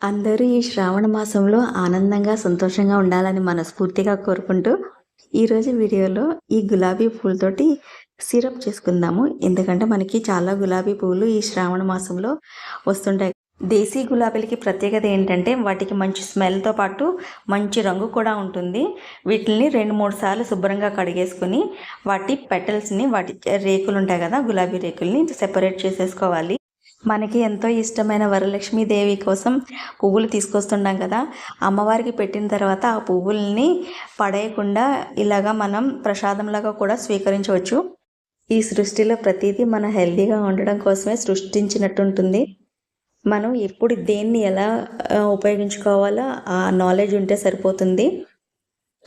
అందరూ ఈ శ్రావణ మాసంలో ఆనందంగా సంతోషంగా ఉండాలని మనస్ఫూర్తిగా కోరుకుంటూ ఈరోజు వీడియోలో ఈ గులాబీ పూలతోటి సిరప్ చేసుకుందాము. ఎందుకంటే మనకి చాలా గులాబీ పువ్వులు ఈ శ్రావణ మాసంలో వస్తుంటాయి. దేశీ గులాబీలకి ప్రత్యేకత ఏంటంటే వాటికి మంచి స్మెల్తో పాటు మంచి రంగు కూడా ఉంటుంది. వీటిని రెండు మూడు సార్లు శుభ్రంగా కడిగేసుకుని వాటి పెటల్స్ని వాటి రేకులు ఉంటాయి కదా గులాబీ రేకుల్ని సెపరేట్ చేసేసుకోవాలి. మనకి ఎంతో ఇష్టమైన వరలక్ష్మి దేవి కోసం పువ్వులు తీసుకొస్తుంటాం కదా. అమ్మవారికి పెట్టిన తర్వాత ఆ పువ్వుల్ని పడేయకుండా ఇలాగా మనం ప్రసాదంలాగా కూడా స్వీకరించవచ్చు. ఈ సృష్టిలో ప్రతిదీ మన హెల్తీగా ఉండడం కోసమే సృష్టించినట్టు ఉంటుంది. మనం ఎప్పుడు దేన్ని ఎలా ఉపయోగించుకోవాలో ఆ నాలెడ్జ్ ఉంటే సరిపోతుంది.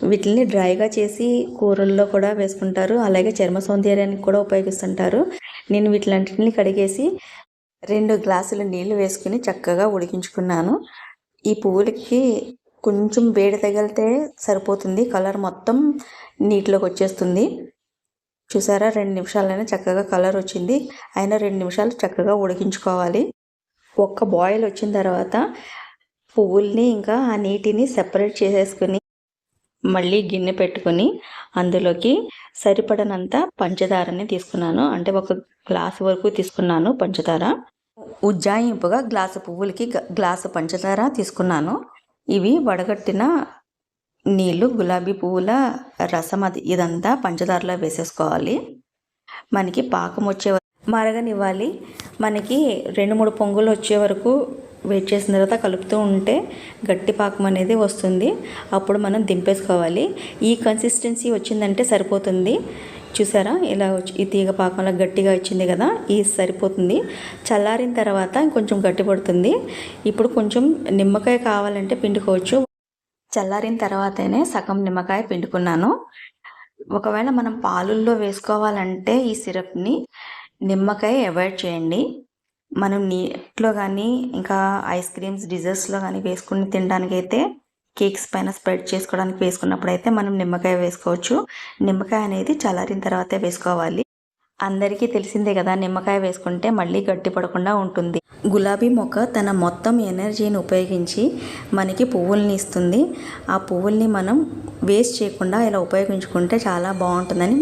వీటిని డ్రైగా చేసి కూరల్లో కూడా వేసుకుంటారు. అలాగే చర్మ సౌందర్యానికి కూడా ఉపయోగిస్తుంటారు. నేను వీటిలంటిని కడిగేసి రెండు గ్లాసులు నీళ్ళు వేసుకుని చక్కగా ఉడికించుకున్నాను. ఈ పువ్వులకి కొంచెం వేడి తగిలితే సరిపోతుంది. కలర్ మొత్తం నీటిలోకి వచ్చేస్తుంది. చూసారా? రెండు నిమిషాలైనా చక్కగా కలర్ వచ్చింది. అయినా రెండు నిమిషాలు చక్కగా ఉడికించుకోవాలి. ఒక్క బాయిల్ వచ్చిన తర్వాత పువ్వుల్ని ఇంకా ఆ నీటిని సెపరేట్ చేసేసుకుని మళ్ళీ గిన్నె పెట్టుకుని అందులోకి సరిపడనంత పంచదారని తీసుకున్నాను. అంటే ఒక గ్లాస్ వరకు తీసుకున్నాను పంచదార. ఉజ్జాయింపుగా గ్లాసు పువ్వులకి గ్లాసు పంచదార తీసుకున్నాను. ఇవి వడగట్టిన నీళ్ళు గులాబీ పువ్వుల రసం అది ఇదంతా పంచదారలో వేసేసుకోవాలి. మనకి పాకం వచ్చే మరగనివ్వాలి. మనకి రెండు మూడు పొంగులు వచ్చే వరకు వెయిట్ చేసిన తర్వాత కలుపుతూ ఉంటే గట్టి పాకం అనేది వస్తుంది. అప్పుడు మనం దింపేసుకోవాలి. ఈ కన్సిస్టెన్సీ వచ్చిందంటే సరిపోతుంది. చూసారా? ఇలా వచ్చి ఈ తీగ పాకంలో గట్టిగా వచ్చింది కదా ఇది సరిపోతుంది. చల్లారిన తర్వాత కొంచెం గట్టి పడుతుంది. ఇప్పుడు కొంచెం నిమ్మకాయ కావాలంటే పిండుకోవచ్చు. చల్లారిన తర్వాతనే సగం నిమ్మకాయ పిండుకున్నాను. ఒకవేళ మనం పాలుల్లో వేసుకోవాలంటే ఈ సిరప్ని నిమ్మకాయ అవాయిడ్ చేయండి. మనం నీటిలో కానీ ఇంకా ఐస్ క్రీమ్స్ డిజర్ట్స్లో కానీ వేసుకుని తినడానికైతే కేక్స్ పైన స్ప్రెడ్ చేసుకోవడానికి వేసుకున్నప్పుడు అయితే మనం నిమ్మకాయ వేసుకోవచ్చు. నిమ్మకాయ అనేది చల్లారిన తర్వాతే వేసుకోవాలి. అందరికీ తెలిసిందే కదా నిమ్మకాయ వేసుకుంటే మళ్ళీ గట్టి పడకుండా ఉంటుంది. గులాబీ మొక్క తన మొత్తం ఎనర్జీని ఉపయోగించి మనకి పువ్వుల్ని ఇస్తుంది. ఆ పువ్వుల్ని మనం వేస్ట్ చేయకుండా ఇలా ఉపయోగించుకుంటే చాలా బాగుంటుందని